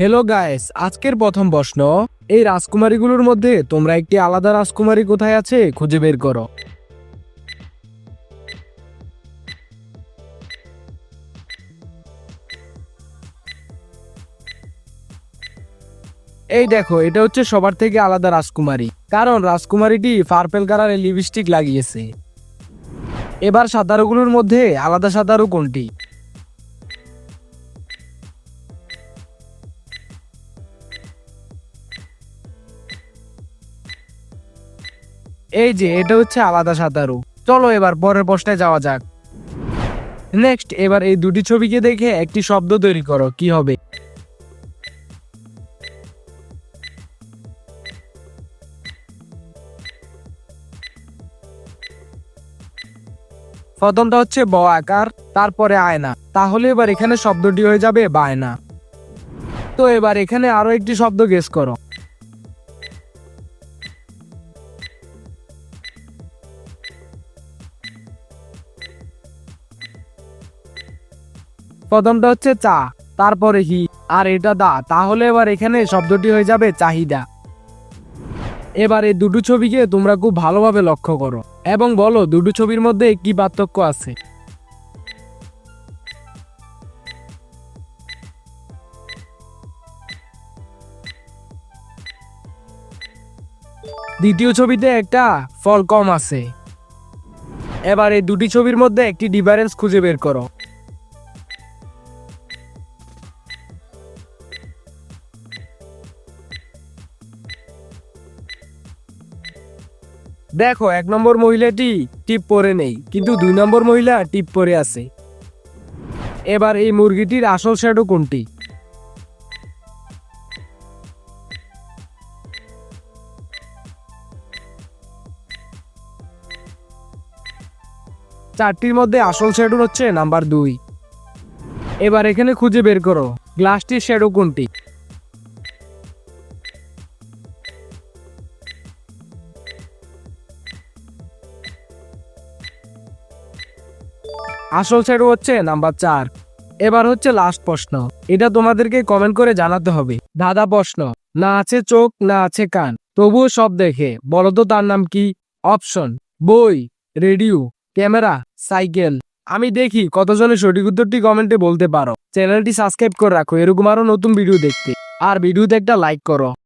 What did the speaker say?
Hello guys আজকের প্রথম প্রশ্ন। এই রাজকুমারীগুলোর মধ্যে তোমরা একটি আলাদা রাজকুমারী কোথায় আছে খুঁজে বের করো। এই দেখো, এটা হচ্ছে সবার থেকে আলাদা রাজকুমারী। কারণ রাজকুমারীটি পার্পেল কালারের লিপস্টিক লাগিয়েছে। এবার সাঁতারুগুলোর মধ্যে আলাদা সাঁতারু কোনটি? এই যে, এটা হচ্ছে আলাদা সাঁতারু। চলো এবার পরের প্রশ্নে যাওয়া যাক। নেক্সট এবার এই দুটি ছবিকে দেখে একটি শব্দ তৈরি করো, কি হবে? প্রথমটা হচ্ছে ব আকার, তারপরে আয়না। তাহলে এবার এখানে শব্দটি হয়ে যাবে বায়না। তো এবার এখানে আরও একটি শব্দ গেস করো। প্রথমটা হচ্ছে চা, তারপরে হি আর এটা দা, তাহলে এবার এখানে শব্দটি হয়ে যাবে চাহিদা। এবার এই দুটো ছবিকে তোমরা খুব ভালোভাবে লক্ষ্য করো, এবং বলো দুটো ছবির মধ্যে কি পার্থক্য আছে। দ্বিতীয় ছবিতে একটা ফল কম আছে। এবার এই দুটি ছবির মধ্যে একটি ডিফারেন্স খুঁজে বের করো। দেখো, এক নম্বর মহিলাটি টিপ পরে নেই, কিন্তু দুই নম্বর মহিলা টিপ পরে আছে। এবার এই মুরগিটির আসল শ্যাডো কোনটি? চারটির মধ্যে আসল শ্যাডো হচ্ছে নাম্বার দুই। এবার এখানে খুঁজে বের করো, গ্লাসটির শ্যাডো কোনটি? আসল শ্যাডো হচ্ছে নাম্বার চার। এবার হচ্ছে লাস্ট প্রশ্ন। এটা তোমাদেরকে কমেন্ট করে জানাতে হবে। দাদা প্রশ্ন, না আছে চোখ, না আছে কান। তবুও সব দেখে। বলো তো তার নাম কি? অপশন বই রেডিও ক্যামেরা সাইকেল আমি দেখি কতজনে সঠিক উত্তরটি কমেন্টে বলতে পারো। চ্যানেলটি সাবস্ক্রাইব করে রাখো। এরকম আরও নতুন ভিডিও দেখতে। আর ভিডিওতে একটা লাইক করো।